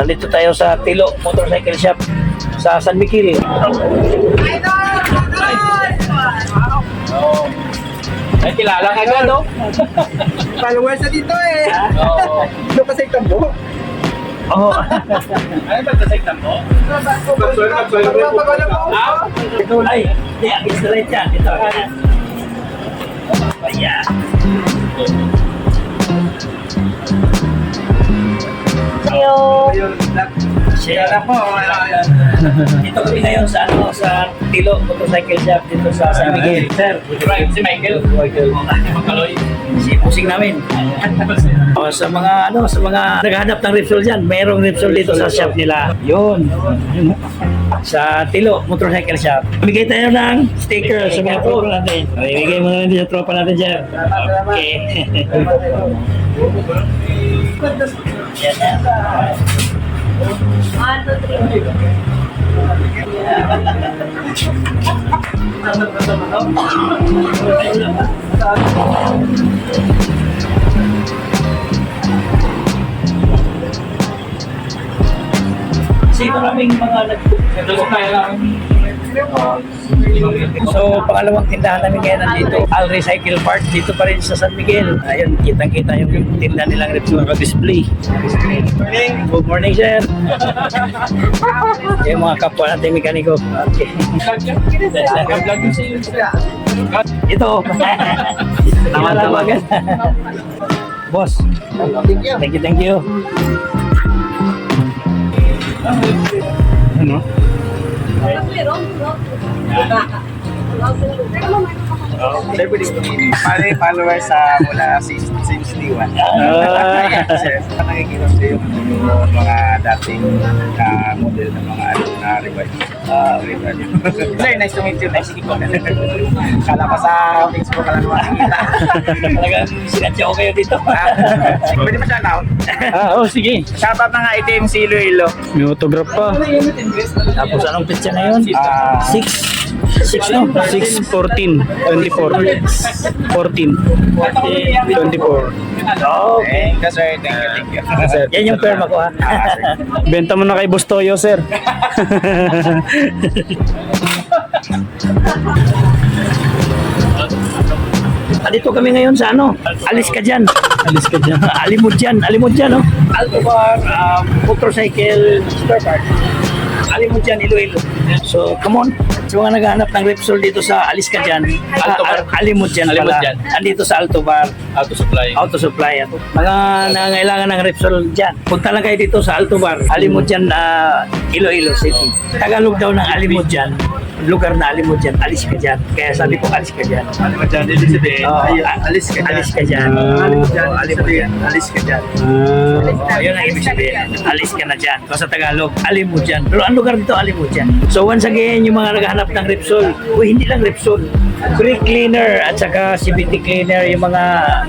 Nandito tayo sa Tilo Motorcycle Shop sa San Miguel. Ay, kilala ka agad, no? Followers na dito eh. Oo. Ano kasi tambo? Oh, Ano ba sa mo? Ah? Share na po. Dito kami ngayon sa ano sa Tilo Motorcycle Shop dito sa San Miguel. Sir, Right, si Michael. Michael. Magkaloy. Si pusing namin. O, sa mga ano, sa mga naghahanap ng Repsol dyan, mayroong Repsol dito sa shop nila. Yun. Sa Tilo Motorcycle Shop. Bigay tayo ng sticker sa mga tropa natin. Bigay mo na din sa tropa natin, sir. Okay. Yan na. One, two, three. Sino naming mga nag Nagdalok tayo lang. So, pangalawang tindahan namin ngayon nandito, Al Recycle Park, dito pa rin sa San Miguel. Ayun, kitang-kita yung tinda nilang Repsol display. Good morning, sir. yung mga kapwa natin mekaniko. Okay. Ito. Tama tama agad. Boss. Thank you, thank you. Ano? Pero, Pare, followers sa mula since, since day one. Ah. Sir, nakikita ko yung mga dating na model ng mga ano na revise. Ah, revise. Sir, nice to meet you. Nice to meet you. Kala ko sa Facebook ka lang makikita. Talagang sinadya ko kayo dito. Ah, Pwede mo siya now? ah, oh, sige. Shoutout na nga itim si Iloilo. May autograph pa. Tapos anong petsa na yun? Ah, 6. 6 no? 6, 14, 24, 14, 24. Okay. thank you sir. Thank you, thank you. Sir, Yan yung perma ko ha. Ah, sir. benta mo na kay Boss Toyo, sir. Andito kami ngayon sa ano? Alis ka dyan. Alis ka dyan. alimod dyan. Alimod dyan, no? Alto bar, um, motorcycle, spare part. Alimod dyan, Iloilo. So, come on. Sa mga naghahanap ng Repsol dito sa Alis ka dyan. Alto Bar. ah, Alimod dyan Alimod pala. dyan. Andito sa Alto Bar. Auto supply. Auto Supply. At mga nangangailangan ng Repsol dyan. Punta lang kayo dito sa Alto Bar. Alimod dyan, ah, Iloilo City. Tagalog daw ng Alimod dyan. Lugar na Alimod dyan. Alis ka dyan. Kaya sabi ko, alis ka dyan. Alimod dyan, ibig sabihin, Oo, alis ka dyan. Alis ka dyan. Ah, dyan, Oo, alimod sabihin, dyan. alis ka dyan. Ah, yun ang ibig sabihin. Alis ka na dyan. So sa Tagalog, alim mo dyan. Pero ang lugar dito, alim mo dyan. So once again, yung mga naghahanap ng Repsol, o hindi lang Repsol, brake cleaner at saka CVT cleaner, yung mga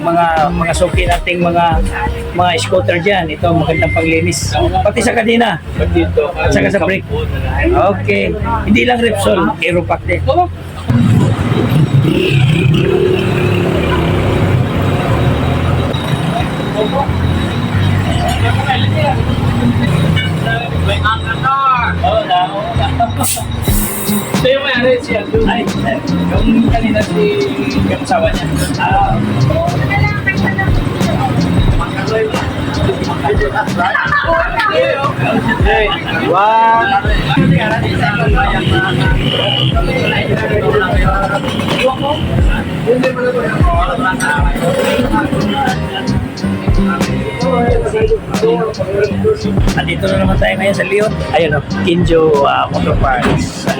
mga mga suki nating mga mga scooter dyan. Ito, magandang panglinis. Pati sa kadena. Dito. At saka sa brake. Okay. Hindi lang Repsol, Aeropack din. Na, oo na. Ito yung may ano si Aldo. Ay, Yung kanina si asawa niya. ah, Okay, one. Andito na naman tayo ngayon sa Leon. Ayun o, Kinjo uh, Motor Parts. Sa.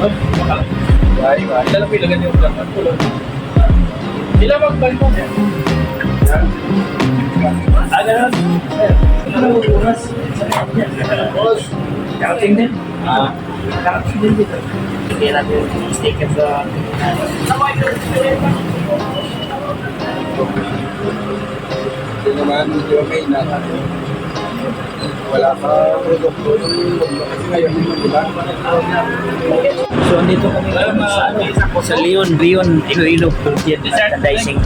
Oh, baka. Ay, ay. Ilan ang pilagan yung vlog? Ilan mag-ban mo? Ah, ganun. Ano ang oras? Karating din. Ah. Karating din dito. Sige natin yung sticker sa... Ito naman, medyo okay na. Wala pa produkto. Kasi ngayon, wala. So, andito kami sa, ano, sa Leon, Leon, Iloilo, Purgent, Merchandising.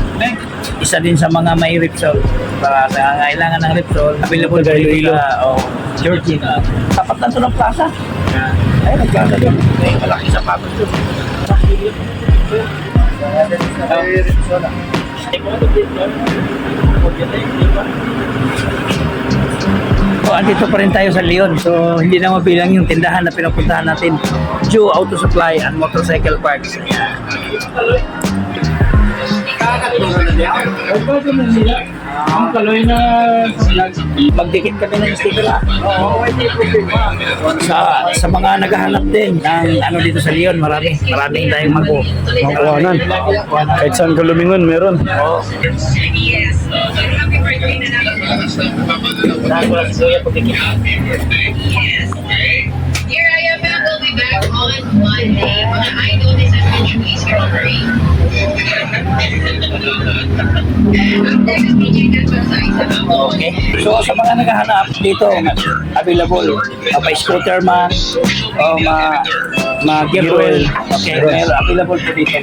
Isa din sa mga may Repsol. Para sa kailangan ng Repsol, available sa Iloilo. Oh, Georgina. Tapat na ito ng plaza. Ay, nagkasa doon. May malaki sapatos doon. So, andito pa rin tayo sa Leon. So, hindi na mabilang yung tindahan na pinupuntahan natin. Joe Auto Supply and Motorcycle Parts. Ang kaloy na Magdikit kami ng sticker ah. Oo, hindi problema. Sa, sa mga naghahanap din ng ano dito sa Leon, marami. Maraming tayong mag Mga kuhanan. Kahit saan ka lumingon, meron. Oo. Dahil wala si Kuya be back on Monday. Mga idol ni San Benjamin Strawberry. Ang next DJ Network sa isa Okay. So sa mga naghahanap dito, available. Uh, may scooter man, o ma, ma gear oil. Okay, meron available po dito.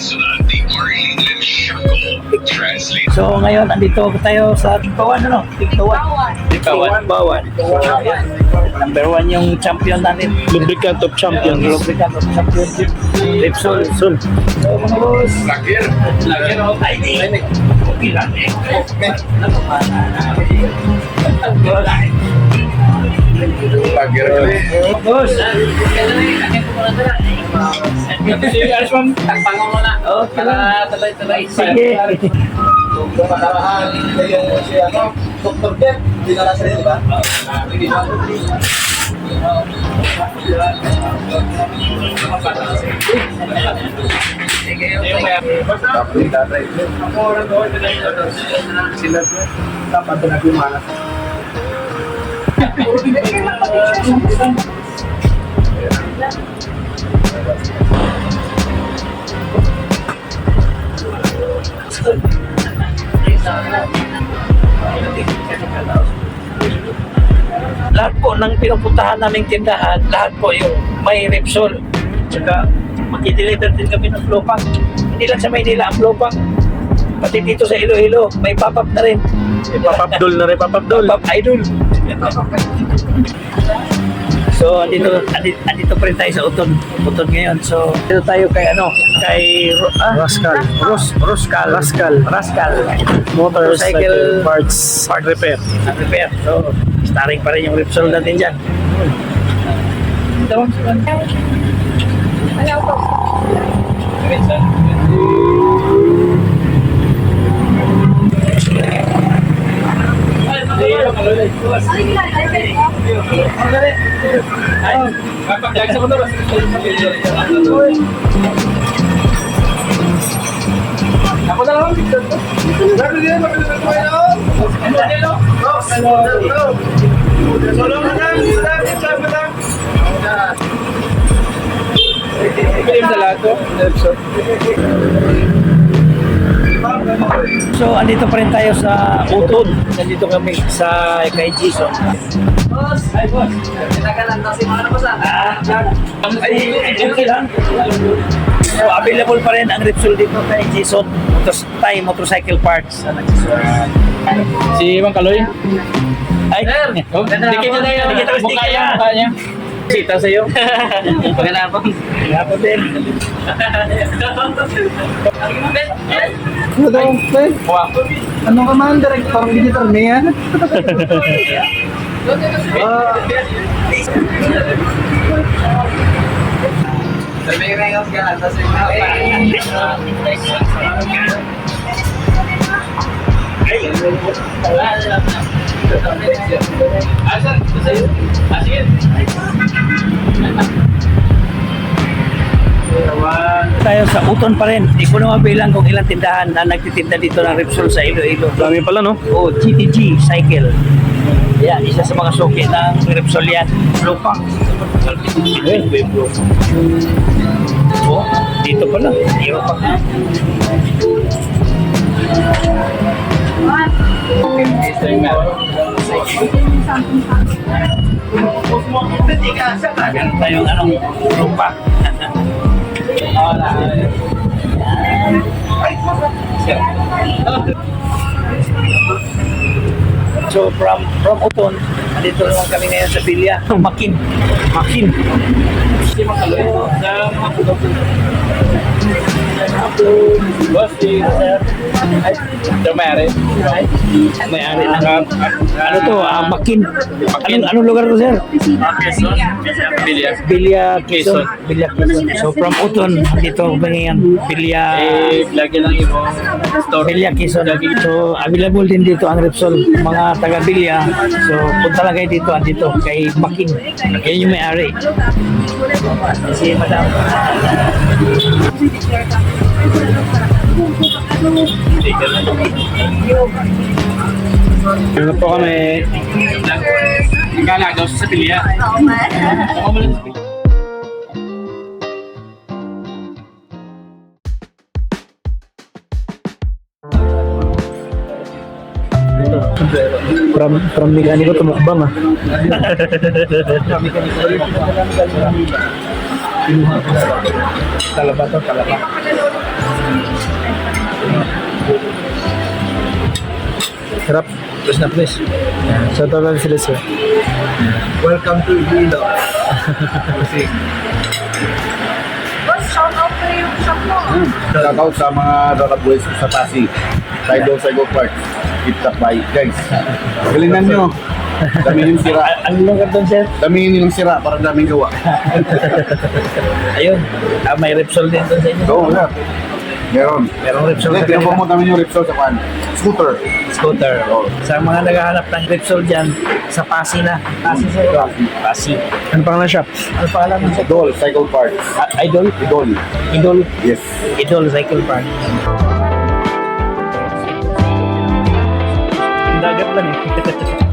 So ngayon, andito tayo sa Tigpawan, ano? Tigpawan. Tigpawan. Tigpawan. So, ayan. Number one yung champion natin. Lubricant of champions. Lubricant of championship. Repsol. Sol. So mga boss. Lagir. Lagir ako. Ay, di. Okay lang eh. Lagir. Boss. Si Arsman, takpangan mo na. Okay lang. talay-talay. Sige. Yung makarahan, yung si ano, Dr. Pep, dinala sa rin, di ba? Sila dapat na gumanas. Lahat po ng pinupuntahan naming tindahan, lahat po yung may Repsol. Tsaka mag-deliver din kami ng Flopang. Hindi lang sa Maynila ang Flopang. Pati dito sa Iloilo, may pop-up na rin. Papapdol na rin, papapdol. Pop-up idol. So, andito, andito, andito pa rin tayo sa Uton. Uton ngayon. So, dito tayo kay ano, kay ah, Rascal. Ros, Roscal. Rascal. Rascal. Motorcycle parts repair. At repair. So, starring pa rin yung Repsol natin dyan. Ito. Motor. Ako na lang. Sabi niya, mabilis ko So, andito pa rin tayo sa Utod. Nandito kami sa kay Jason. Boss! Ay, boss! Kinakalan daw si mga nabasa. Ah, ay, ay, okay lang. So, available pa rin ang Repsol dito kay Jason. Motos, Thai Motorcycle Parts. Si Mang Kaloy. Ay, Oh, dikit na tayo. Dikit ang Mukha niya, na. mukha niya. Sita sa'yo. Pagkanapan. Ako din. Ano daw? Wow. Ano ka man, direct parang digital na yan? Ah, Sabi nga yung ganun, tapos yung Asan? Sa'yo? Ah, sige. Tayo sa Uton pa rin. Hindi ko na mabilang kung ilang tindahan na nagtitinda dito ng Repsol sa Iloilo. Dami pala, no? O GTG Cycle. Yan, isa sa mga suki ng Repsol yan. Lupang. May lupang. Oh, dito pala. Dito pa. Ganda yung anong lupa. So from from Uton, dito naman kami ngayon sa Bilya, Makin. Makin. Hindi makaloy. Boss, si Sir. Ito mayari. May-ari ng ano to, ah, Makin. Anong, anong lugar to, sir? Quezon. Bilya. Bilya Quezon. Bilya Quezon. So from Uton, dito kami ngayon, Bilya Eh, lagyan ng store. Bilya Quezon. So available din dito ang Repsol, mga taga Bilya. So punta lang kayo dito, dito kay Makin. Yan yung may-ari. Si Madam. Dito po kami. Ikala daw sa. Ako mo lang sa Bilya. From, from Ligani ko tumukbang ah. Talaba to, talaba. Sarap. Plus na plus. Sa talan sila sir. Welcome to Bilo. Shoutout sa mga Rock Boys sa Pasig. Sidle Cycle Park. Keep up by guys. Galingan nyo. Damihin yung sira. Ano lugar doon, sir? Damihin yung sira para daming gawa. Ayun. Ah, may Repsol din doon sa inyo. Oo, wala. Meron. Merong Repsol Hindi, sa tinapon mo namin yung Repsol sa pan. Scooter. Scooter. Sa mga naghahanap ng Repsol dyan, sa Pasi na. Pasi, sir. Pasi. Ano pangalan shop? Ano pangalan ng sa Idol Cycle Park. Ah, Idol? Idol. Idol. Yes. Idol Cycle Park. Dagat lang eh.